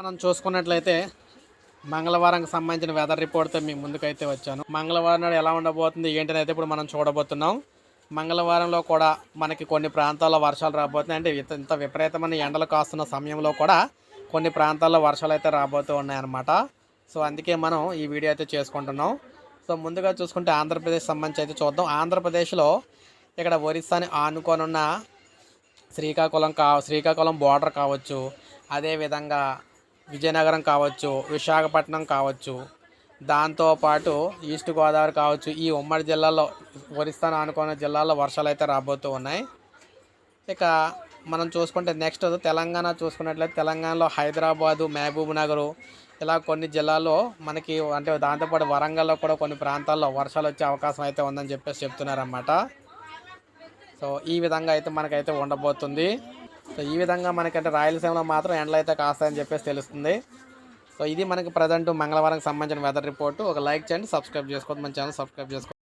మనం చూసుకున్నట్లయితే మంగళవారంకి సంబంధించిన వెదర్ రిపోర్ట్తో మీ ముందుకైతే వచ్చాను. మంగళవారం నాడు ఎలా ఉండబోతుంది ఏంటని అయితే ఇప్పుడు మనం చూడబోతున్నాం. మంగళవారంలో కూడా మనకి కొన్ని ప్రాంతాల్లో వర్షాలు రాబోతున్నాయి. అంటే ఇంత ఇంత విపరీతమైన ఎండలు కాస్తున్న సమయంలో కూడా కొన్ని ప్రాంతాల్లో వర్షాలు అయితే రాబోతూ ఉన్నాయన్నమాట. సో అందుకే మనం ఈ వీడియో అయితే చేసుకుంటున్నాం. సో ముందుగా చూసుకుంటే ఆంధ్రప్రదేశ్ సంబంధించి అయితే చూద్దాం. ఆంధ్రప్రదేశ్లో ఇక్కడ ఒరిస్సాని ఆనుకొనున్న శ్రీకాకుళం కా శ్రీకాకుళం బోర్డర్ కావచ్చు. అదేవిధంగా విజయనగరం కావచ్చు విశాఖపట్నం కావచ్చు దాంతోపాటు ఈస్ట్ గోదావరి కావచ్చు ఈ ఉమ్మడి జిల్లాలో ఒరిస్తాను ఆనుకున్న జిల్లాల్లో వర్షాలు అయితే రాబోతూ ఉన్నాయి. ఇక మనం చూసుకుంటే నెక్స్ట్ తెలంగాణ చూసుకున్నట్లయితే తెలంగాణలో హైదరాబాదు మహబూబ్ నగరు ఇలా కొన్ని జిల్లాల్లో మనకి అంటే దాంతోపాటు వరంగల్లో కూడా కొన్ని ప్రాంతాల్లో వర్షాలు వచ్చే అవకాశం అయితే ఉందని చెప్పేసి చెప్తున్నారన్నమాట. సో ఈ విధంగా అయితే మనకైతే ఉండబోతుంది. సో ఈ విధంగా మనకంటే రాయలసీమలో మాత్రం ఎండలు అయితే కాస్తాయని చెప్పేసి తెలుస్తుంది. సో ఇది మనకి ప్రజెంట్ మంగళవారం సంబంధించిన వెదర్ రిపోర్టు ఒక లైక్ చేయండి సబ్స్క్రైబ్ చేసుకోండి మన ఛానల్ సబ్స్క్రైబ్ చేసుకోండి